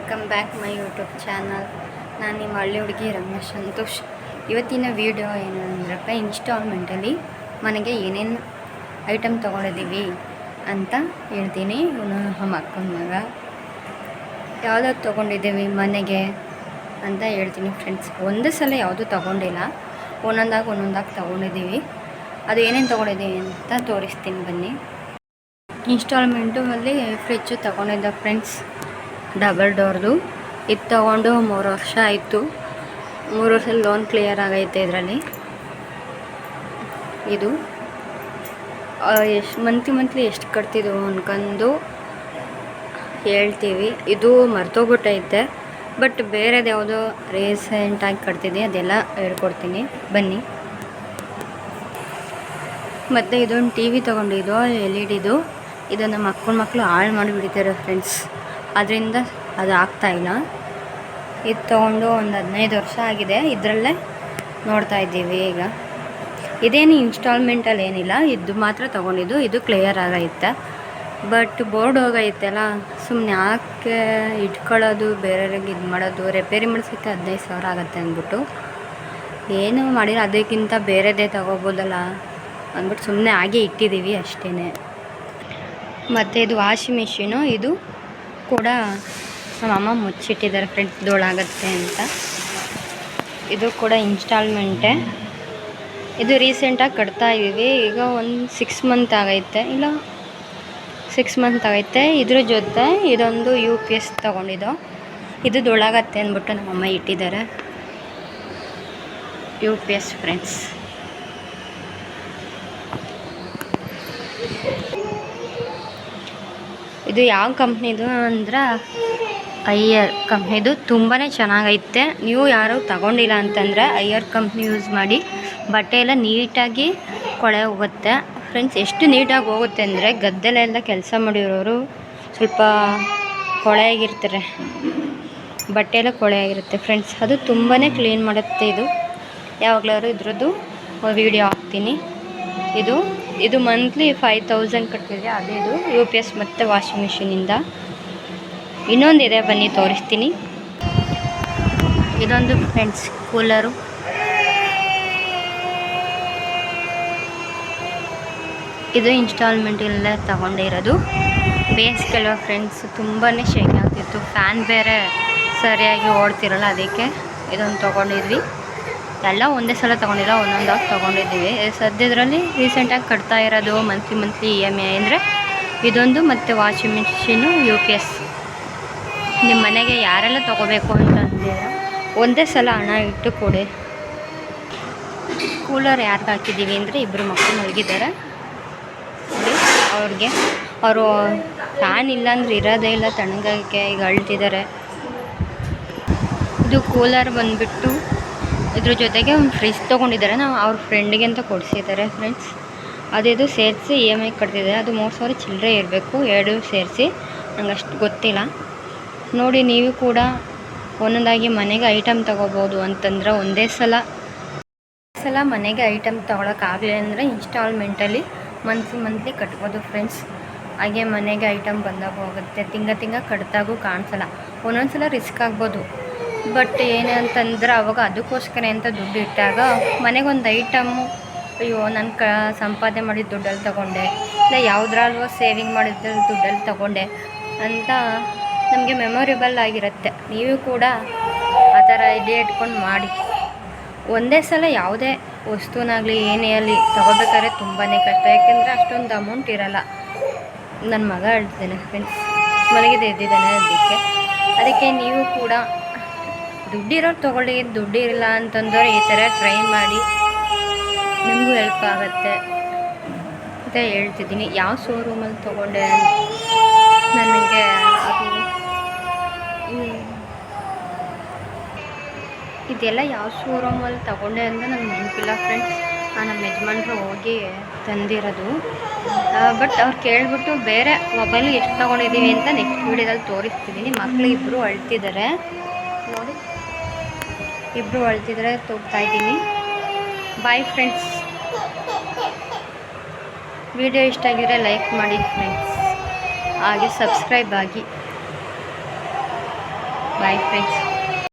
Welcome back my YouTube channel ನಾನು ನಿಮ್ಮ ಹಳ್ಳಿ ಹುಡುಗಿ ರಮೇಶ್ ಸಂತೋಷ್. ಇವತ್ತಿನ ವಿಡಿಯೋ ಏನು ಅಂದ್ರಪ್ಪ ಇನ್ಸ್ಟಾಲ್ಮೆಂಟಲ್ಲಿ ಮನೆಗೆ ಏನೇನು ಐಟಮ್ ತೊಗೊಂಡಿದ್ದೀವಿ ಅಂತ ಹೇಳ್ತೀನಿ. ಇವನು ನಮ್ಮ ಅಕ್ಕನ ಮಗ ಯಾವ್ದಾದ್ರು ತೊಗೊಂಡಿದ್ದೀವಿ ಮನೆಗೆ ಅಂತ ಹೇಳ್ತೀನಿ ಫ್ರೆಂಡ್ಸ್ ಒಂದೇ ಸಲ ಯಾವುದೂ ತೊಗೊಂಡಿಲ್ಲ. ಒಂದೊಂದಾಗಿ ಒಂದೊಂದಾಗಿ ತೊಗೊಂಡಿದ್ದೀವಿ. ಅದು ಏನೇನು ತೊಗೊಂಡಿದ್ದೀವಿ ಅಂತ ತೋರಿಸ್ತೀನಿ ಬನ್ನಿ. ಇನ್ಸ್ಟಾಲ್ಮೆಂಟು ಅಲ್ಲಿ ಫ್ರಿಜ್ಜು ತೊಗೊಂಡಿದ್ದ ಫ್ರೆಂಡ್ಸ್ ಡಬಲ್ ಡೋರ್ದು. ಇದು ತೊಗೊಂಡು ಮೂರು ವರ್ಷ ಆಯಿತು. ಮೂರು ವರ್ಷ ಲೋನ್ ಕ್ಲಿಯರ್ ಆಗೈತೆ ಇದರಲ್ಲಿ. ಇದು ಎಷ್ಟು ಮಂತ್ಲಿ ಮಂತ್ಲಿ ಎಷ್ಟು ಕಟ್ತಿದ್ವು ಅನ್ಕೊಂಡು ಹೇಳ್ತೀವಿ. ಇದು ಮರ್ತೋಗ್ಬಿಟ್ಟೈತೆ. ಬಟ್ ಬೇರೆದು ಯಾವುದೋ ರೀಸೆಂಟಾಗಿ ಕಟ್ತಿದ್ದೆ, ಅದೆಲ್ಲ ಹೇಳ್ಕೊಡ್ತೀನಿ. ಬನ್ನಿ. ಮತ್ತು ಇದೊಂದು ಟಿ ವಿ ತೊಗೊಂಡಿದ್ದು, ಎಲ್ ಇ ಡಿದು. ಇದು ನಮ್ಮ ಅಕ್ಕನ ಮಕ್ಕಳು ಹಾಳು ಮಾಡಿಬಿಡ್ತಾರೆ ಫ್ರೆಂಡ್ಸ್ ಅದರಿಂದ ಅದು ಆಗ್ತಾಯಿಲ್ಲ ಇದು ತೊಗೊಂಡು ಒಂದು ಹದಿನೈದು ವರ್ಷ ಆಗಿದೆ. ಇದರಲ್ಲೇ ನೋಡ್ತಾ ಇದ್ದೀವಿ ಈಗ. ಇದೇನು ಇನ್ಸ್ಟಾಲ್ಮೆಂಟಲ್ಲಿ ಏನಿಲ್ಲ. ಇದು ಮಾತ್ರ ತೊಗೊಂಡಿದ್ದು. ಇದು ಕ್ಲಿಯರ್ ಆಗೈತೆ. ಬಟ್ ಬೋರ್ಡ್ ಹೋಗೈತಲ್ಲ ಸುಮ್ಮನೆ ಯಾಕೆ ಇಟ್ಕೊಳ್ಳೋದು, ಬೇರೆಯವ್ರಿಗೆ ಇದು ಮಾಡೋದು ರಿಪೇರಿ ಮಾಡಿಸೋಕ್ಕೆ ಹದಿನೈದು ಸಾವಿರ ಆಗುತ್ತೆ ಅಂದ್ಬಿಟ್ಟು. ಏನು ಮಾಡಿಲ್ಲ. ಅದಕ್ಕಿಂತ ಬೇರೆದೇ ತೊಗೋಬೋದಲ್ಲ ಅಂದ್ಬಿಟ್ಟು ಸುಮ್ಮನೆ ಹಾಗೆ ಇಟ್ಟಿದ್ದೀವಿ ಅಷ್ಟೇ ಮತ್ತು ಇದು ವಾಷಿಂಗ್ ಮಿಷಿನು ಇದು ಕೂಡ ನಮ್ಮ ಅಮ್ಮ ಮುಚ್ಚಿಟ್ಟಿದ್ದಾರೆ ಫ್ರೆಂಡ್ಸ್ ಧೂಳಾಗತ್ತೆ ಅಂತ. ಇದು ಕೂಡ ಇನ್ಸ್ಟಾಲ್ಮೆಂಟೇ ಇದು ರೀಸೆಂಟಾಗಿ ಕಟ್ತಾ ಇದ್ದೀವಿ. ಈಗ ಒಂದು ಸಿಕ್ಸ್ ಮಂತ್ ಆಗೈತೆ. ಇಲ್ಲ ಸಿಕ್ಸ್ ಮಂತ್ ಆಗೈತೆ. ಇದ್ರ ಜೊತೆ ಇದೊಂದು ಯು ಪಿ ಎಸ್ ತೊಗೊಂಡಿದ್ದು. ಇದು ಧೂಳಾಗತ್ತೆ ಅಂದ್ಬಿಟ್ಟು ನಮ್ಮಮ್ಮ ಇಟ್ಟಿದ್ದಾರೆ. ಯು ಪಿ ಎಸ್ ಫ್ರೆಂಡ್ಸ್ ಇದು ಯಾವ ಕಂಪ್ನಿದು ಅಂದ್ರೆ ಐಯರ್ ಕಂಪ್ನಿದು ತುಂಬಾ ಚೆನ್ನಾಗೈತೆ. ನೀವು ಯಾರು ತಗೊಂಡಿಲ್ಲ ಅಂತಂದರೆ ಐಯರ್ ಕಂಪ್ನಿ ಯೂಸ್ ಮಾಡಿ. ಬಟ್ಟೆ ಎಲ್ಲ ನೀಟಾಗಿ ಕೊಳೆ ಹೋಗುತ್ತೆ. ಫ್ರೆಂಡ್ಸ್ ಎಷ್ಟು ನೀಟಾಗಿ ಹೋಗುತ್ತೆ ಅಂದರೆ ಗದ್ದಲೆಲ್ಲ ಕೆಲಸ ಮಾಡಿರೋರು ಸ್ವಲ್ಪ ಕೊಳೆಯಾಗಿರ್ತಾರೆ. ಬಟ್ಟೆ ಎಲ್ಲ ಕೊಳೆಯಾಗಿರುತ್ತೆ ಫ್ರೆಂಡ್ಸ್ ಅದು ತುಂಬಾ ಕ್ಲೀನ್ ಮಾಡುತ್ತೆ ಇದು. ಯಾವಾಗಲಾದ್ರು ಇದ್ರದ್ದು ವಿಡಿಯೋ ಹಾಕ್ತೀನಿ. ಇದು ಇದು ಮಂತ್ಲಿ ಫೈವ್ ತೌಸಂಡ್ ಕಟ್ಟಿದೆ ಅದೇ ಇದು ಯು ಪಿ ಎಸ್ ಮತ್ತು ವಾಷಿಂಗ್ ಮಿಷಿನಿಂದ ಇನ್ನೊಂದಿದೆ, ಬನ್ನಿ ತೋರಿಸ್ತೀನಿ. ಇದೊಂದು ಫ್ರೆಂಡ್ಸ್ ಕೂಲರು ಇದು ಇನ್ಸ್ಟಾಲ್ಮೆಂಟ್ ಇನ್ಸ್ಟಾಲ್ಮೆಂಟಲ್ಲೇ ತಗೊಂಡಿರೋದು ಬೇಸಿಗೆಲ್ಲ ಫ್ರೆಂಡ್ಸ್ ತುಂಬಾ ಶೇಕ್ ಆಗ್ತಿತ್ತು. ಫ್ಯಾನ್ ಬೇರೆ ಸರಿಯಾಗಿ ಓಡ್ತಿರಲ್ಲ, ಅದಕ್ಕೆ ಇದೊಂದು ತೊಗೊಂಡಿದ್ವಿ. ಎಲ್ಲ ಒಂದೇ ಸಲ ತೊಗೊಂಡಿಲ್ಲ ಒಂದೊಂದಾಗಿ ತೊಗೊಂಡಿದ್ದೀವಿ. ಸದ್ಯದರಲ್ಲಿ ರೀಸೆಂಟಾಗಿ ಕಟ್ತಾ ಇರೋದು monthly monthly E M I ಅಂದರೆ ಇದೊಂದು ಮತ್ತು washing machine U P S ನಿಮ್ಮ ಮನೆಗೆ ಯಾರೆಲ್ಲ ತೊಗೋಬೇಕು ಅಂತಂದಿರ ಒಂದೇ ಸಲ ಹಣ ಇಟ್ಟು ಕೊಡಿ. ಕೂಲರ್ ಯಾರಿಗೆ ಹಾಕಿದ್ದೀವಿ ಅಂದರೆ ಇಬ್ಬರು ಮಕ್ಕಳು ಮಲಗಿದ್ದಾರೆ. ಅವ್ರಿಗೆ, ಅವರು ಫ್ಯಾನ್ ಇಲ್ಲ ಅಂದರೆ ಇರೋದೇ ಇಲ್ಲ ತಣ್ಣಗಕ್ಕೆ ಈಗ ಅಳ್ತಿದ್ದಾರೆ. ಇದು ಕೂಲರ್ ಬಂದುಬಿಟ್ಟು ಇದ್ರ ಜೊತೆಗೆ ಒಂದು ಫ್ರಿಜ್ ತೊಗೊಂಡಿದ್ದಾರೆ. ನಾವು ಅವ್ರ ಫ್ರೆಂಡಿಗೆ ಅಂತ ಕೊಡಿಸಿದ್ದಾರೆ ಫ್ರೆಂಡ್ಸ್ ಅದಿದು ಸೇರಿಸಿ ಇ ಎಂ ಐ ಕಟ್ತಿದ್ದಾರೆ. ಅದು ಮೂರು ಸಾವಿರ ಚಿಲ್ಲರೆ ಇರಬೇಕು, ಎರಡು ಸೇರಿಸಿ. ನಂಗೆ ಅಷ್ಟು ಗೊತ್ತಿಲ್ಲ. ನೋಡಿ, ನೀವು ಕೂಡ ಒಂದೊಂದಾಗಿ ಮನೆಗೆ ಐಟಮ್ ತೊಗೋಬೋದು ಅಂತಂದ್ರೆ ಒಂದೇ ಸಲ. ಸಲ ಮನೆಗೆ ಐಟಮ್ ತೊಗೊಳಕ್ಕಾಗಲಿಲ್ಲ ಅಂದರೆ ಇನ್ಸ್ಟಾಲ್ಮೆಂಟಲ್ಲಿ ಮಂತ್ಲಿ ಮಂತ್ಲಿ ಕಟ್ಬೋದು ಫ್ರೆಂಡ್ಸ್ ಹಾಗೆ ಮನೆಗೆ ಐಟಮ್ ಬಂದಾಗ ಹೋಗುತ್ತೆ. ತಿಂಗ ತಿಂಗ ಕಟ್ದಾಗೂ ಕಾಣಿಸಲ್ಲ. ಒಂದೊಂದು ಸಲ ರಿಸ್ಕ್ ಆಗ್ಬೋದು. ಬಟ್ ಏನೇ ಅಂತಂದ್ರೆ ಅವಾಗ ಅದಕ್ಕೋಸ್ಕರ ಅಂತ ದುಡ್ಡು ಇಟ್ಟಾಗ ಮನೆಗೊಂದು ಐಟಮ್ ಅಯ್ಯೋ, ನಾನು ಕ, ಸಂಪಾದನೆ ಮಾಡಿದ ದುಡ್ಡಲ್ಲಿ ತೊಗೊಂಡೆ. ಇಲ್ಲ, ಯಾವುದ್ರಲ್ವ ಸೇವಿಂಗ್ ಮಾಡಿದ ದುಡ್ಡಲ್ಲಿ ತೊಗೊಂಡೆ. ಅಂತ ನಮಗೆ ಮೆಮೊರೇಬಲ್ ಆಗಿರುತ್ತೆ. ನೀವು ಕೂಡ ಆ ಥರ ಇದೇ ಇಟ್ಕೊಂಡು ಮಾಡಿ. ಒಂದೇ ಸಲ ಯಾವುದೇ ವಸ್ತುನಾಗಲಿ, ಏನೇ ಆಗಲಿ ತೊಗೋಬೇಕಾದ್ರೆ ತುಂಬಾ ಕಷ್ಟ. ಯಾಕೆಂದರೆ ಅಷ್ಟೊಂದು ಅಮೌಂಟ್ ಇರಲ್ಲ. ನನ್ನ ಮಗ ಹೇಳ್ತಿದ್ದಾನೆ ಫ್ರೆಂಡ್ಸ್ ಮಲಗಿದೆ ಎದ್ದಿದ್ದಾನೆ ಅದಕ್ಕೆ. ಅದಕ್ಕೆ ನೀವು ಕೂಡ ದುಡ್ಡಿರೋರು ತೊಗೊಳ್ಳಿ, ದುಡ್ಡಿರಲ್ಲ ಅಂತಂದ್ರೆ ಈ ಥರ ಟ್ರೈ ಮಾಡಿ ನಿಮಗೂ ಹೆಲ್ಪ್ ಆಗುತ್ತೆ ಅಂತ ಹೇಳ್ತಿದ್ದೀನಿ. ಯಾವ ಶೋರೂಮಲ್ಲಿ ತೊಗೊಂಡೆ ನನಗೆ ಇದೆಲ್ಲ ಯಾವ ಶೋರೂಮಲ್ಲಿ ತೊಗೊಂಡೆ ಅಂತ ನನಗೆ ನೆನಪಿಲ್ಲ ಫ್ರೆಂಡ್ಸ್ ನಮ್ಮ ಯಜಮಾನ್ರು ಹೋಗಿ ತಂದಿರೋದು. ಬಟ್ ಅವ್ರು ಕೇಳಿಬಿಟ್ಟು ಬೇರೆ ಮೊಬೈಲ್ ಎಷ್ಟು ತೊಗೊಂಡಿದ್ದೀವಿ ಅಂತ ನೆಕ್ಸ್ಟ್ ವೀಡಿಯೋದಲ್ಲಿ ತೋರಿಸ್ತಿದ್ದೀನಿ ಮಕ್ಕಳು ಇಬ್ಬರು ಅಳ್ತಿದ್ದಾರೆ ನೋಡಿ. ಇಬ್ಬರು ಅಳ್ತಿದ್ರೆ ತೋಗ್ತಾ ಇದ್ದೀನಿ. ಬಾಯ್ ಫ್ರೆಂಡ್ಸ್ ವಿಡಿಯೋ ಇಷ್ಟ ಆಗಿದ್ರೆ ಲೈಕ್ ಮಾಡಿ ಫ್ರೆಂಡ್ಸ್ ಹಾಗೆ ಸಬ್ಸ್ಕ್ರೈಬ್ ಆಗಿ. Bye friends